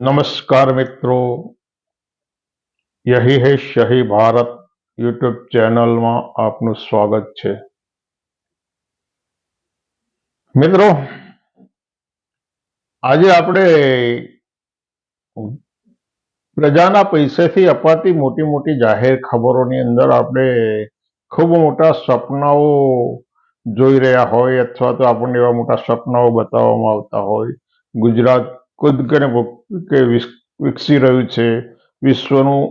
નમસ્કાર મિત્રો. યહી હે શહી ભારત યુટ્યુબ ચેનલમાં આપનું સ્વાગત છે. મિત્રો, આજે આપણે પ્રજાના પૈસેથી અપાતી મોટી મોટી જાહેર ખબરોની અંદર આપણે ખૂબ મોટા સપનાઓ જોઈ રહ્યા હોય અથવા તો આપણને એવા મોટા સપનાઓ બતાવવામાં આવતા હોય. ગુજરાત કુદકને કે વિકસી રહ્યું છે. વિશ્વનું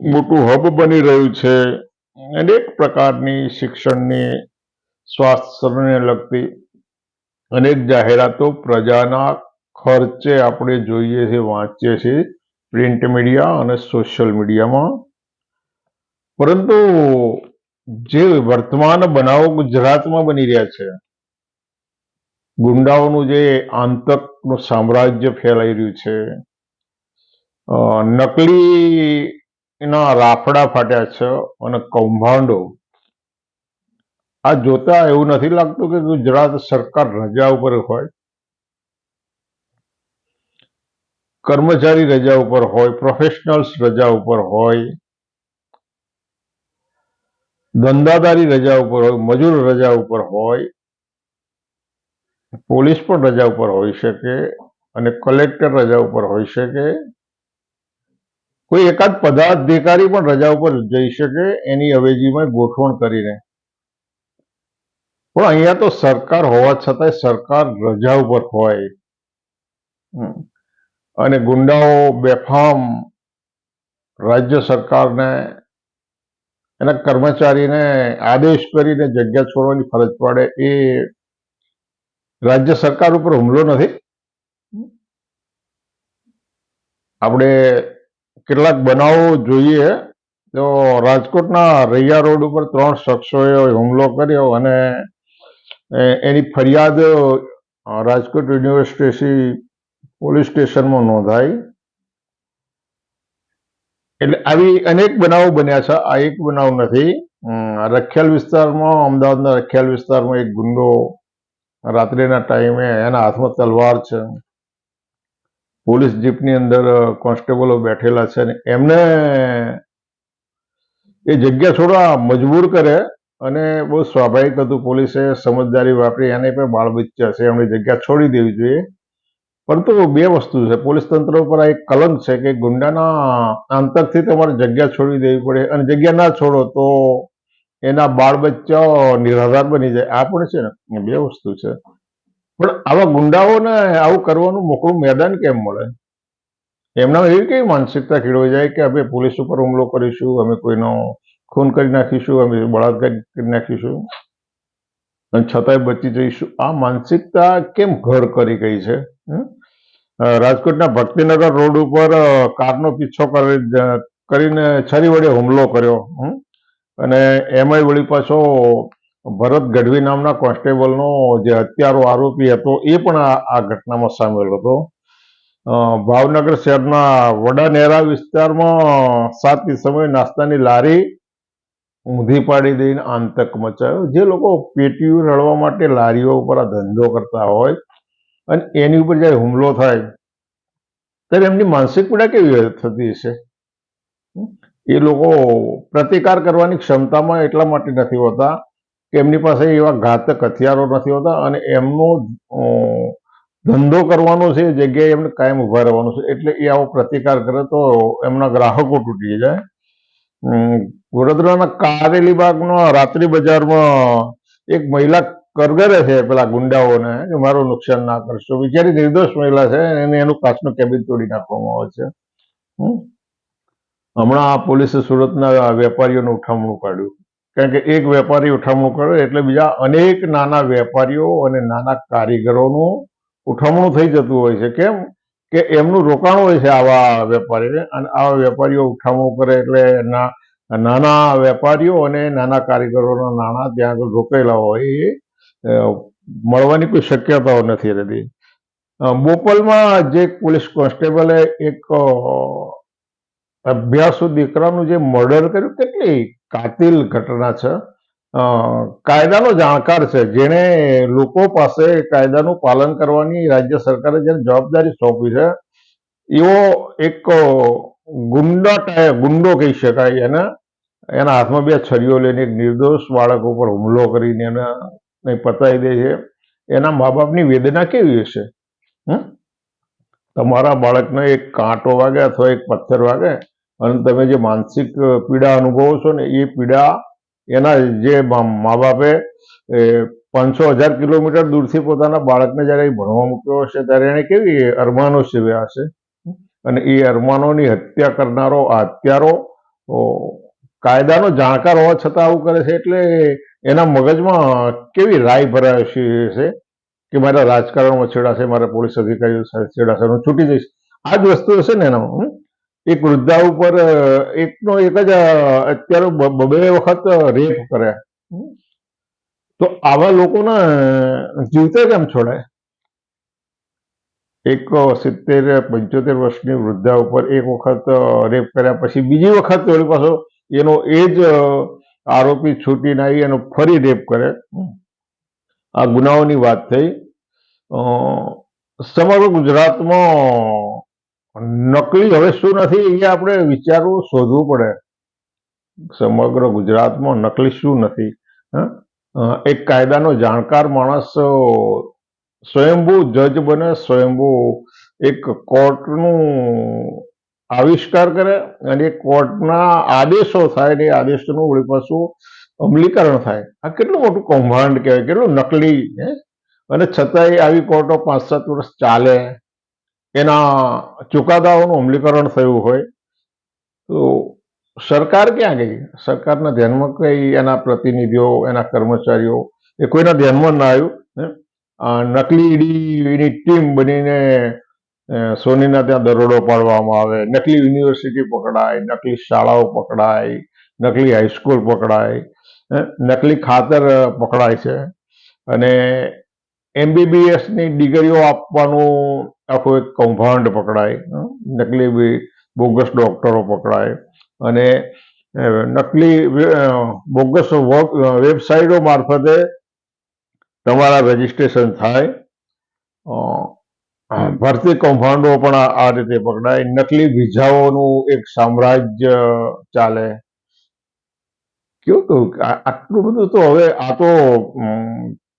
મોટું હબ બની રહ્યું છે. અનેક પ્રકારની શિક્ષણની, સ્વાસ્થ્યને લગતી અનેક જાહેરાતો પ્રજાના ખર્ચે આપણે જોઈએ છે, વાંચીએ છીએ પ્રિન્ટ મીડિયા અને સોશિયલ મીડિયામાં. પરંતુ જે વર્તમાન બનાવો ગુજરાતમાં બની રહ્યા છે ગુંડાઓનું જે આંતકનું સામ્રાજ્ય ફેલાઈ રહ્યું છે નકલી એના રાફડા ફાટ્યા છે અને કૌભાંડો. આ જોતા એવું નથી લાગતું કે ગુજરાત સરકાર રજા ઉપર હોય, કર્મચારી રજા ઉપર હોય પ્રોફેશનલ્સ રજા ઉપર હોય, ધંધાદારી રજા ઉપર હોય, મજૂર રજા ઉપર હોય પોલીસ પણ રજા ઉપર હોઈ શકે અને કલેક્ટર રજા ઉપર હોઈ શકે. કોઈ એકાદ પદાધિકારી પણ રજા ઉપર જઈ શકે, એની અવેજીમાં ગોઠવણ કરીને. પણ અહીંયા તો સરકાર હોવા છતાંય સરકાર રજા ઉપર હોય. અને ગુંડાઓ, બેફામ રાજ્ય સરકારને, એના કર્મચારીને આદેશ કરીને જગ્યા છોડવાની ફરજ પડે એ રાજ્ય સરકાર ઉપર હુમલો નથી? આપણે કેટલાક બનાવો જોઈએ. તો રાજકોટના રૈયા રોડ ઉપર ત્રણ શખ્સોએ હુમલો કર્યો અને એની ફરિયાદ રાજકોટ યુનિવર્સિટી પોલીસ સ્ટેશનમાં નોંધાઈ. એટલે આવી અનેક બનાવો બન્યા છે. આ એક બનાવ નથી. રખિયાલ વિસ્તારમાં, અમદાવાદના રખિયાલ વિસ્તારમાં એક ગુંડો રાત્રિના ટાઈમે એના હાથમાં તલવાર છે. પોલીસ જીપની અંદર કોન્સ્ટેબલો બેઠેલા છે અને એમને એ જગ્યા છોડવા મજબૂર કરે અને બહુ સ્વાભાવિક હતું પોલીસે સમજદારી વાપરી એને પણ બાળબચ્ચા છે. એમની જગ્યા છોડી દેવી જોઈએ. પરંતુ બે વસ્તુ છે. પોલીસ તંત્ર ઉપર આ એક કલંક છે કે ગુંડાના આંતરથી તમારે જગ્યા છોડી દેવી પડે અને જગ્યા ના છોડો તો એના બાળ બચ્ચાઓ નિરાધાર બની જાય. આ પણ છે ને બે વસ્તુ છે. પણ આવા ગુંડાઓને આવું કરવાનું મોકળું મેદાન કેમ મળે? એમના એવી કેવી માનસિકતા કેળવાઈ જાય કે અમે પોલીસ ઉપર હુમલો કરીશું, અમે કોઈનો ખૂન કરી નાખીશું, અમે બળાત્કાર કરી નાખીશું? અને છતાંય બચી જઈશું. આ માનસિકતા કેમ ઘર કરી ગઈ છે? રાજકોટના ભક્તિનગર રોડ ઉપર કારનો પીછો કરીને છરી વડે હુમલો કર્યો. હમ? અને એમાંય વળી પાછો ભરત ગઢવી નામના કોન્સ્ટેબલનો જે હત્યારો આરોપી હતો, એ પણ આ ઘટનામાં સામેલ હતો. ભાવનગર શહેરના વડાનેરા વિસ્તારમાં સાત સમયે નાસ્તાની લારી ઊંધી પાડી દઈને આંતક મચાયો. જે લોકો પેટીયું રળવા માટે લારીઓ ઉપર આ ધંધો કરતા હોય અને એની ઉપર જ્યારે હુમલો થાય, ત્યારે એમની માનસિક પીડા કેવી થતી હશે? એ લોકો પ્રતિકાર કરવાની ક્ષમતામાં એટલા માટે નથી હોતા કે એમની પાસે એવા ઘાતક હથિયારો નથી હોતા અને એમનો ધંધો કરવાનો છે, જગ્યાએ એમને કાયમ ઊભા રહેવાનું છે. એટલે એ આવો પ્રતિકાર કરે તો એમના ગ્રાહકો તૂટી જાય. વડોદરાના કારેલી બાગનો રાત્રિ બજારમાં એક મહિલા કરગરે છે, પેલા ગુંડાઓને, કે મારું નુકસાન ના કરશો. બિચારી નિર્દોષ મહિલા છે, એને એનું કાચનું કેબિન તોડી નાખવામાં આવે છે. હમ? હમણાં આ પોલીસે સુરતના વેપારીઓનું ઉઠામણું કાઢ્યું કારણ કે એક વેપારી ઉઠામણું કરે એટલે બીજા અનેક નાના વેપારીઓ અને નાના કારીગરોનું ઉઠામણું થઈ જતું હોય છે. કેમ કે એમનું રોકાણ હોય છે આવા વેપારીને, અને આવા વેપારીઓ ઉઠામણું કરે એટલે નાના વેપારીઓ અને નાના કારીગરોના નાણાં ત્યાં આગળ રોકાયેલા હોય એ મળવાની કોઈ શક્યતાઓ નથી રહેતી. બોપલમાં જે પોલીસ કોન્સ્ટેબલે એક અભ્યાસુ દીકરાનું જે મર્ડર કર્યું, કેટલી કાતિલ ઘટના છે. કાયદાનો જાણકાર છે. જેણે લોકો પાસે કાયદાનું પાલન કરવાની રાજ્ય સરકારે જેને જવાબદારી સોંપી છે, એવો એક ગુંડા ગુંડો કહી શકાય, એને, એના હાથમાં બે છરીઓ લઈને એક નિર્દોષ બાળક ઉપર હુમલો કરીને એને પતાવી દે છે. એના મા બાપની વેદના કેવી હશે? તમારા બાળકને એક કાંટો વાગે અથવા એક પથ્થર વાગે અને તમે જે માનસિક પીડા અનુભવો છો ને, એ પીડા એના જે મા બાપે પાંચસો હજાર કિલોમીટર દૂરથી પોતાના બાળકને જ્યારે ભણવા મૂક્યો હશે, ત્યારે એને કેવી અરમાનો સેવ્યા હશે? અને એ અરમાનોની હત્યા કરનારો આ હત્યારો કાયદાનો જાણકાર હોવા છતાં આવું કરે છે, એટલે એના મગજમાં કેવી રાય ભરાય છે કે મારા રાજકારણમાં છેડાશે, મારા પોલીસ અધિકારીઓ છેડાશે, હું છૂટી જઈશ. આ જ વસ્તુ હશે ને એનામાં, હમ? એક વૃદ્ધા ઉપર એકનો એક જ અત્યારે બ- બ- વખત રેપ કરે? તો આવા લોકોને જીવતે કેમ છોડાય? એક સિત્તેર, પંચોતેર વર્ષની વૃદ્ધા ઉપર એક વખત રેપ કર્યા. પછી બીજી વખત વળી પાછો એનો એ જ આરોપી છૂટીને આવી એનો ફરી રેપ કરે આ ગુનાઓની વાત થઈ. સમગ્ર ગુજરાતમાં નકલી હવે શું નથી એ આપણે વિચારવું, શોધવું પડે. સમગ્ર ગુજરાતમાં નકલી શું નથી? એક કાયદાનો જાણકાર માણસ સ્વયંભૂ જજ બને, સ્વયંભૂ એક કોર્ટનું આવિષ્કાર કરે અને એ કોર્ટના આદેશો થાય અને એ આદેશોનું વળી પાછું અમલીકરણ થાય. આ કેટલું મોટું કૌભાંડ કહેવાય, કેટલું નકલી અને છતાંય આવી કોર્ટો પાંચ સાત વર્ષ ચાલે. એના ચુકાદાઓનું અમલીકરણ થયું હોય, તો સરકાર ક્યાં ગઈ સરકારના ધ્યાનમાં કઈ એના પ્રતિનિધિઓ, એના કર્મચારીઓ એ કોઈના ધ્યાનમાં ના આવ્યું? નકલી ઈડીની ટીમ બનીને સોનીના ત્યાં દરોડો પાડવામાં આવે, નકલી યુનિવર્સિટી પકડાય, નકલી શાળાઓ પકડાય, નકલી હાઈસ્કૂલ પકડાય? નકલી ખાતર પકડાય છે અને એમબીબીએસની ડિગ્રીઓ આપવાનું આખું એક કૌભાંડ પકડાય? નકલી બી- બોગસ ડોક્ટરો પકડાય. અને નકલી બોગસ વેબસાઇટો મારફતે તમારા રજિસ્ટ્રેશન થાય. ભરતી કૌભાંડો પણ આ રીતે પકડાય. નકલી વિઝાઓનું એક સામ્રાજ્ય ચાલે. કેવું કહ્યું આટલું બધું તો હવે આ તો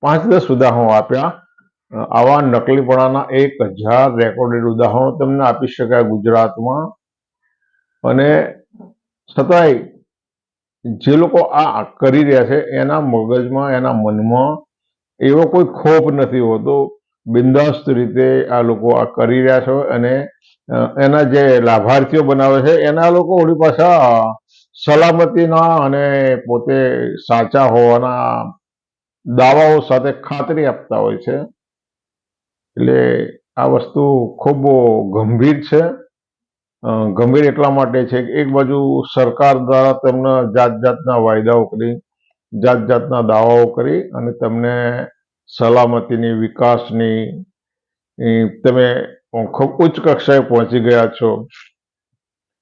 પાંચ દસ ઉદાહરણો આપ્યા. આવા નકલીપણાના એક હજાર રેકોર્ડેડ ઉદાહરણો તમને આપી શકાય ગુજરાતમાં. અને છતાંય જે લોકો આ કરી રહ્યા છે, એના મગજમાં, એના મનમાં એવો કોઈ ખોફ નથી હોતો. બિંદાસ્ત રીતે આ લોકો આ કરી રહ્યા છે અને એના જે લાભાર્થીઓ બનાવે છે, એના લોકો ઓળી પાછા સલામતીના અને પોતે સાચા હોવાના દાવાઓ સાથે ખાતરી આપતા હોય છે. એટલે આ વસ્તુ ખૂબ ગંભીર છે. ગંભીર એટલા માટે છે કે એક બાજુ સરકાર દ્વારા તમને જાત જાતના વાયદાઓ કરી જાત જાતના દાવાઓ કરી અને તમને સલામતીની, વિકાસની તમે ખૂબ ઉચ્ચ કક્ષાએ પહોંચી ગયા છો.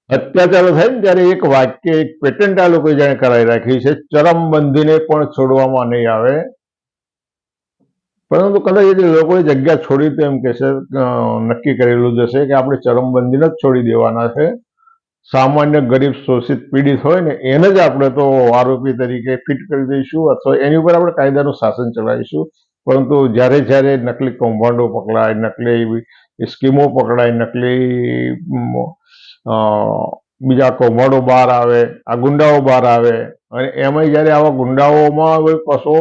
અત્યાચારો થાય ને ત્યારે એક વાક્ય, એક પેટન્ટ આ લોકોએ જાણે કરાવી રાખી છે, ચરમબંધીને પણ છોડવામાં નહીં આવે. પરંતુ કદાચ એ લોકોએ જગ્યા છોડી તો એમ કે છે નક્કી કરેલું જ હશે કે આપણે ચરમબંધીને જ છોડી દેવાના છે. સામાન્ય ગરીબ શોષિત પીડિત હોય ને, એને જ આપણે તો આરોપી તરીકે ફિટ કરી દઈશું અથવા એની ઉપર આપણે કાયદાનું શાસન ચલાવીશું. પરંતુ જ્યારે જ્યારે નકલી કૌભાંડો પકડાય, નકલી સ્કીમો પકડાય, નકલી બીજા કૌભાંડો બહાર આવે, આ ગુંડાઓ બહાર આવે, અને એમાંય જ્યારે આવા ગુંડાઓમાં પાછો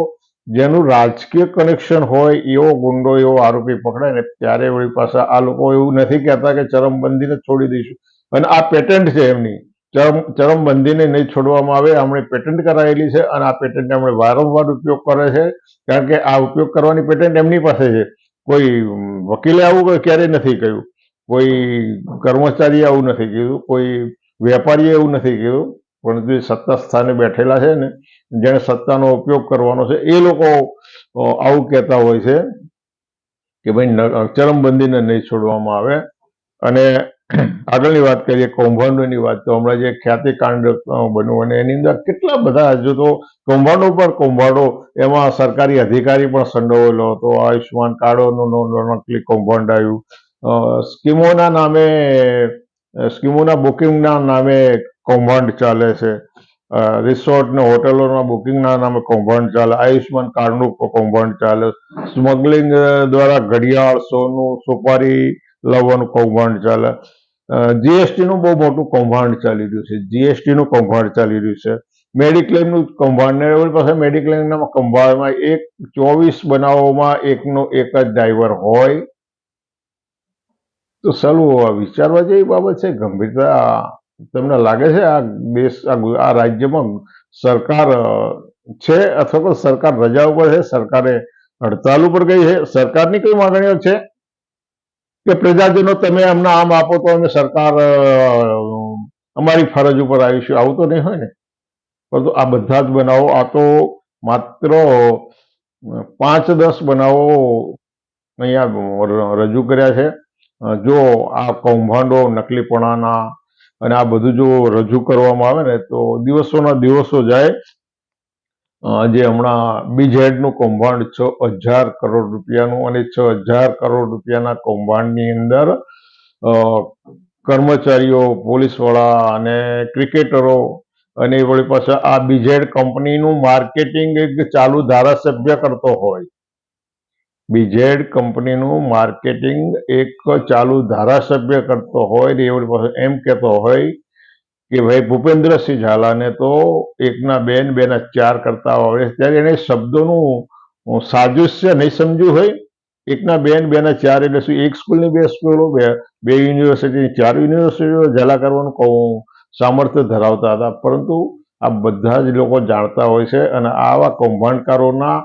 જેનું રાજકીય કનેક્શન હોય એવો ગુંડો, એવો આરોપી પકડાય ને ત્યારે વળી પાછા આ લોકો એવું નથી કહેતા કે ચરમબંધીને છોડી દઈશું. અને આ પેટન્ટ છે એમની. ચરમ, ચરમબંધીને નહીં છોડવામાં આવે આપણે પેટન્ટ કરાયેલી છે અને આ પેટન્ટને એમણે વારંવાર ઉપયોગ કરે છે. કારણ કે આ ઉપયોગ કરવાની પેટન્ટ એમની પાસે છે. કોઈ વકીલે આવું ક્યારેય નથી કહ્યું. કોઈ કર્મચારીએ આવું નથી કીધું. કોઈ વેપારીએ એવું નથી કીધું. પણ જે સત્તા સ્થાને બેઠેલા છે ને જેને સત્તાનો ઉપયોગ કરવાનો છે, એ લોકો આવું કહેતા હોય છે કે ભાઈ ચરમબંધીને નહીં છોડવામાં આવે. અને આગળની વાત કરીએ કૌભાંડોની વાત, તો હમણાં જે ખ્યાતિકાંડ કાંડ બન્યું અને એની અંદર કેટલા બધા, હજુ તો કૌભાંડો પર કૌભાંડો, એમાં સરકારી અધિકારી પણ સંડોવેલો હતો, આયુષ્યમાન કાર્ડોનું નકલી કૌભાંડ આવ્યું. સ્કીમોના નામે સ્કીમોના બુકિંગના નામે કૌભાંડ ચાલે છે. રિસોર્ટ ને હોટલોના બુકિંગના નામે કૌભાંડ ચાલે. આયુષ્માન કાર્ડનું કૌભાંડ ચાલે. સ્મગલિંગ દ્વારા ઘડિયાળ, સોનું, સુપારી લાવવાનું કૌભાંડ ચાલે. જીએસટીનું બહુ મોટું કૌભાંડ ચાલી રહ્યું છે. જીએસટીનું કૌભાંડ ચાલી રહ્યું છે. મેડિક્લેમનું કૌભાંડ ને પાસે મેડિક્લેમના કૌભાંડમાં એક ચોવીસ બનાવોમાં એકનો એક જ ડ્રાઈવર હોય. તો સાલું, આ વિચારવા જેવી બાબત છે? ગંભીરતા તમને લાગે છે આ દેશ, આ રાજ્યમાં સરકાર છે અથવા તો સરકાર રજા ઉપર છે? સરકારે હડતાલ ઉપર ગઈ છે? સરકારની કઈ માંગણીઓ છે કે પ્રજાજનો તમે અમને આમ આપો તો અમે સરકાર અમારી ફરજ ઉપર આવીશું? આવું તો નહીં હોય ને. પરંતુ આ બધા જ બનાવો, આ તો માત્ર પાંચ દસ બનાવો અહીંયા રજૂ કર્યા છે. જો આ કૌભાંડો, નકલીપણાના અને આ બધું જો રજૂ કરવામાં આવે ને, તો દિવસોના દિવસો જાય. જે હમણાં બીજેડનું કૌભાંડ છ હજાર કરોડ રૂપિયાનું અને છ હજાર કરોડ રૂપિયાના કૌભાંડની અંદર કર્મચારીઓ પોલીસવાળા અને ક્રિકેટરો અને વળી પાછા આ બીજેડ કંપનીનું માર્કેટિંગ એક ચાલુ ધારાસભ્ય કરતો હોય. બીજેડ કંપનીનું માર્કેટિંગ એક ચાલુ ધારાસભ્ય કરતો હોય ને એવડી પાસે એમ કહેતો હોય કે ભાઈ ભૂપેન્દ્રસિંહ ઝાલાને તો એકના બે ને બેના ચાર કરતા આવડે ત્યારે એને શબ્દોનું સાદૃશ્ય નહીં સમજ્યું હોય. એકના બે ને બેના ચાર એટલે શું? એક સ્કૂલની બે સ્કૂલો, બે બે યુનિવર્સિટીની ચાર યુનિવર્સિટીઓ ઝાલા કરવાનું કહું સામર્થ્ય ધરાવતા હતા. પરંતુ આ બધા જ લોકો જાણતા હોય છે અને આવા કૌભાંડકારોના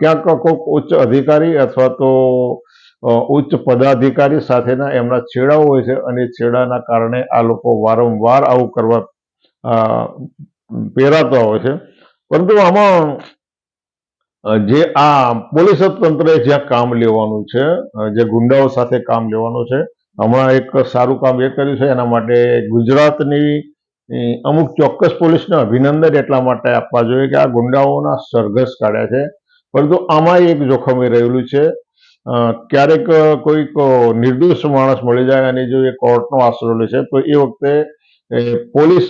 ક્યાંક કોઈક ઉચ્ચ અધિકારી અથવા તો ઉચ્ચ પદાધિકારી સાથેના એમના છેડાઓ હોય છે અને છેડાના કારણે આ લોકો વારંવાર આવું કરવા પહેરાતા હોય છે. પરંતુ આમાં જે આ પોલીસ તંત્રએ જ્યાં કામ લેવાનું છે જે ગુંડાઓ સાથે કામ લેવાનું છે, હમણાં એક સારું કામ એ કર્યું છે, એના માટે ગુજરાતની અમુક ચોક્કસ પોલીસને અભિનંદન એટલા માટે આપવા જોઈએ કે આ ગુંડાઓના સરઘસ કાઢ્યા છે. પરંતુ આમાં એક જોખમ એ રહેલું છે. ક્યારેક કોઈક નિર્દોષ માણસ મળી જાય અને જો એ કોર્ટનો આશરો લે છે, તો એ વખતે પોલીસ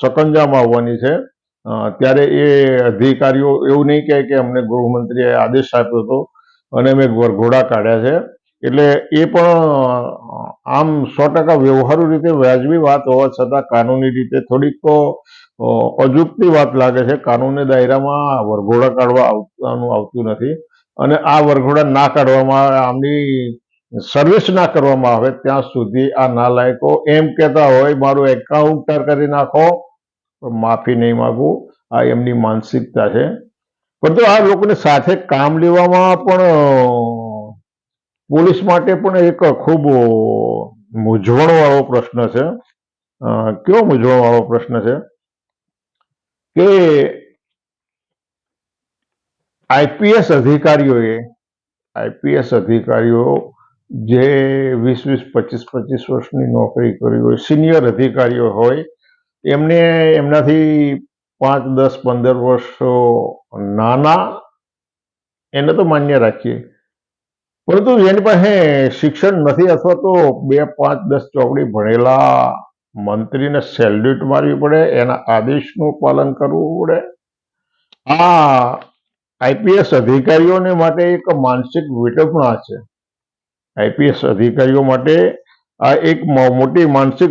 સકંજામાં આવવાની છે. ત્યારે એ અધિકારીઓ એવું નહીં કહે કે અમને ગૃહમંત્રીએ આદેશ આપ્યો હતો અને અમે ઘોડા કાઢ્યા છે. એટલે એ પણ આમ સો ટકા વ્યવહારુ રીતે વ્યાજબી વાત હોવા છતાં કાનૂની રીતે થોડીક અ, અજુગતી વાત લાગે છે કાનૂની દાયરામાં વરઘોડા કાઢવા આવવાનું આવતું નથી અને આ વરઘોડા ના કાઢવામાં આમની સર્વિસ ના કરવામાં આવે ત્યાં સુધી આ નાલાયકો એમ કહેતા હોય મારું એન્કાઉન્ટર કરી નાખો. માફી નહીં માગું આ એમની માનસિકતા છે. પરંતુ આ લોકોને સાથે કામ લેવામાં પણ પોલીસ માટે પણ એક ખૂબ મૂંઝવણવાળો પ્રશ્ન છે. કયો કેવો મૂંઝવણ પ્રશ્ન છે? કે આઈપીએસ અધિકારીઓએ આઈપીએસ અધિકારીઓ જે વીસ વીસ પચીસ પચીસ વર્ષની નોકરી કરી હોય, સિનિયર અધિકારીઓ હોય, એમને એમનાથી પાંચ, દસ, પંદર વર્ષો નાના, એને તો માન્ય રાખીએ. પરંતુ જેની પાસે શિક્ષણ નથી અથવા તો બે, પાંચ, દસ ચોપડી ભણેલા મંત્રીને સેલ્યુટ મારવી પડે, એના આદેશનું પાલન કરવું પડે. આ આઈપીએસ અધિકારીઓને માટે એક માનસિક વિટપણા છે. આઈપીએસ અધિકારીઓ માટે આ એક મોટી માનસિક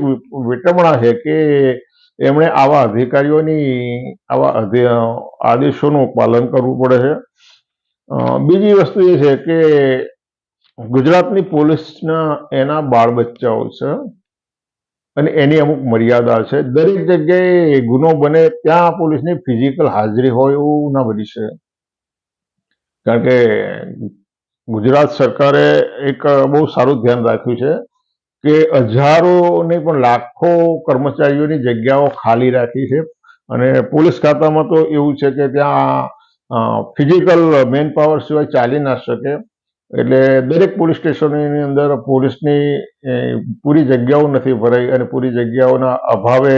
વિટપણા છે કે એમણે આવા અધિકારીઓની, આવા આદેશોનું પાલન કરવું પડે છે. બીજી વસ્તુ એ છે કે ગુજરાતની પોલીસના એના બાળ બચ્ચાઓ છે. અને એની અમુક મર્યાદા છે. દરેક જગ્યાએ ગુનો બને ત્યાં પોલીસની ફિઝિકલ હાજરી હોય એવું ના બની શકે. કારણ કે ગુજરાત સરકારે એક બહુ સારું ધ્યાન રાખ્યું છે કે હજારો નહીં પણ લાખો કર્મચારીઓની જગ્યાઓ ખાલી રાખી છે અને પોલીસ ખાતામાં તો એવું છે કે ત્યાં ફિઝિકલ મેન પાવર સિવાય ચાલી ના શકે. એટલે દરેક પોલીસ સ્ટેશનની અંદર પોલીસની પૂરી જગ્યાઓ નથી ભરાઈ અને પૂરી જગ્યાઓના અભાવે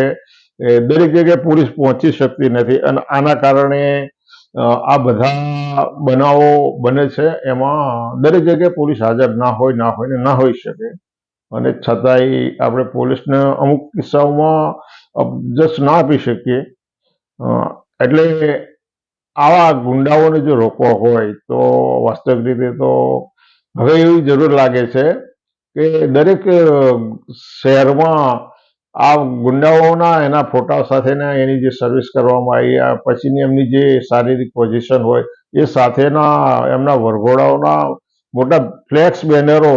દરેક જગ્યાએ પોલીસ પહોંચી શકતી નથી અને આના કારણે આ બધા બનાવો બને છે એમાં દરેક જગ્યાએ પોલીસ હાજર ના હોય ના હોય ને ના હોઈ શકે. અને છતાંય આપણે પોલીસને અમુક કિસ્સાઓમાં જસ્ટ ના આપી શકીએ. એટલે આવા ગુંડાઓને જો રોકવા હોય તો વાસ્તવિક રીતે તો હવે એવી જરૂર લાગે છે કે દરેક શહેરમાં આ ગુંડાઓના એના ફોટા સાથેના એની જે સર્વિસ કરવામાં આવી પછીની એમની જે શારીરિક પોઝિશન હોય, એ સાથેના એમના વરઘોડાઓના મોટા ફ્લેક્સ બેનરો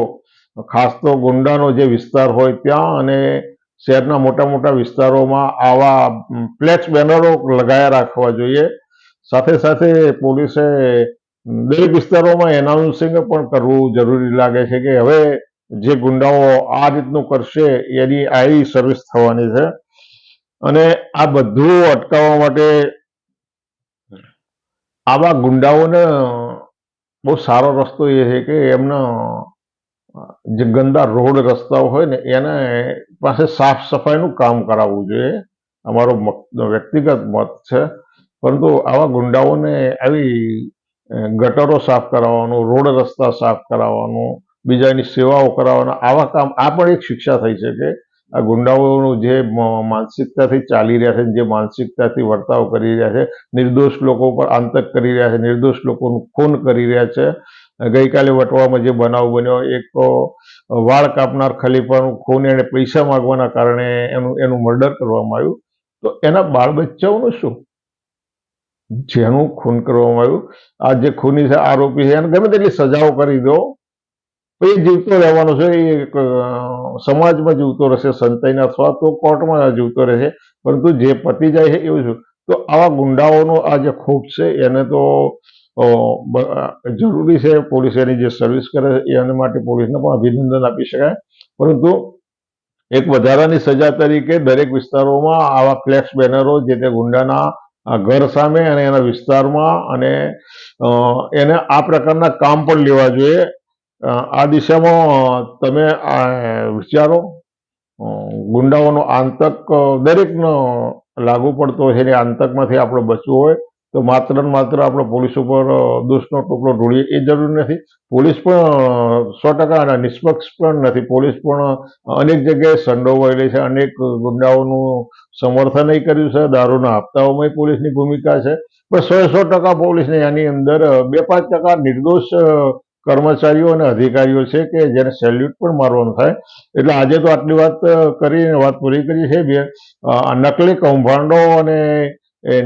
ખાસ તો ગુંડાનો જે વિસ્તાર હોય ત્યાં અને શહેરના મોટા મોટા વિસ્તારોમાં આવા ફ્લેક્સ બેનરો લગાયા રાખવા જોઈએ. સાથે સાથે પોલીસે દરેક વિસ્તારોમાં એનાઉન્સિંગ પણ કરવું જરૂરી લાગે છે કે હવે જે ગુંડાઓ આ રીતનું કરશે, એની આવી સર્વિસ થવાની છે. અને આ બધું અટકાવવા માટે આવા ગુંડાઓને બહુ સારો રસ્તો એ છે કે એમના જે ગંદા રોડ રસ્તાઓ હોય ને, એને પાસે સાફ સફાઈનું કામ કરાવવું જોઈએ. અમારો વ્યક્તિગત મત છે. પરંતુ આવા ગુંડાઓને આવી ગટરો સાફ કરાવવાનું, રોડ રસ્તા સાફ કરાવવાનું, બીજાની સેવાઓ કરાવવાના, આવા કામ, આ પણ એક શિક્ષા થઈ શકે આ ગુંડાઓનું જે માનસિકતાથી ચાલી રહ્યા છે જે માનસિકતાથી વર્તાવ કરી રહ્યા છે, નિર્દોષ લોકો પર આંતક કરી રહ્યા છે, નિર્દોષ લોકોનું ખૂન કરી રહ્યા છે. ગઈકાલે વટવામાં જે બનાવ બન્યો, એક તો વાળ કાપનાર ખલીફાનું ખૂન એને પૈસા માંગવાના કારણે એનું એનું મર્ડર કરવામાં આવ્યું. તો એના બાળ બચ્ચાઓનું શું? જેનું ખૂન કરવામાં આવ્યું. આ જે ખૂની છે, આરોપી છે, એને ગમે તેટલી સજાઓ કરી દો. એ જીવતો રહેવાનો છે, એ સમાજમાં જીવતો રહેશે, સંતાઈને અથવા તો કોર્ટમાં જીવતો રહેશે, પરંતુ જે પતી જાય છે, એવું છે તો આવા ગુંડાઓનો આ જે ખોટ છે, એને તો જરૂરી છે, પોલીસ એની જે સર્વિસ કરે છે, એના માટે પોલીસને પણ અભિનંદન આપી શકાય. પરંતુ એક વધારાની સજા તરીકે દરેક વિસ્તારોમાં આવા ફ્લેક્સ બેનરો જે તે ગુંડાના અ, ઘર સામે અને એના વિસ્તારમાં અને એને આ પ્રકારના કામ પણ લેવા જોઈએ. આ દિશામાં તમે આ વિચારો. ગુંડાઓનો આંતક દરેકનો લાગુ પડતો હોય છે આંતકમાંથી આપણે બચવું હોય. તો માત્ર ને માત્ર આપણે પોલીસ ઉપર દોષનો ટોપલો ઢોળીએ, એ જરૂરી નથી. પોલીસ પણ સો ટકા નિષ્પક્ષ પણ નથી. પોલીસ પણ અનેક જગ્યાએ સંડોવાયેલી છે. અનેક ગુંડાઓનું સમર્થન કર્યું છે. દારૂના હપ્તાઓમાં પોલીસની ભૂમિકા છે. પણ સો સો ટકા પોલીસને આની અંદર બે પાંચ ટકા નિર્દોષ કર્મચારીઓ અને અધિકારીઓ છે કે જેને સેલ્યુટ પણ મારવાનું થાય. એટલે આજે તો આટલી વાત કરીને વાત પૂરી કરી છે. બે નકલી કૌભાંડો અને એ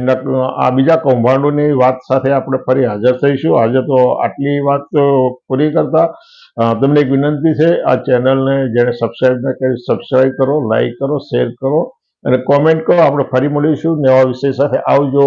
આ બીજા કૌભાંડોની વાત સાથે આપણે ફરી હાજર થઈશું. આજે તો આટલી વાત પૂરી કરતા. તમને એક વિનંતી છે, આ ચેનલને જેને સબસ્ક્રાઈબ ન કરી સબસ્ક્રાઇબ કરો લાઈક કરો શેર કરો, અને કોમેન્ટ કરો. આપણે ફરી મળીશું. નવા વિષય સાથે આવજો.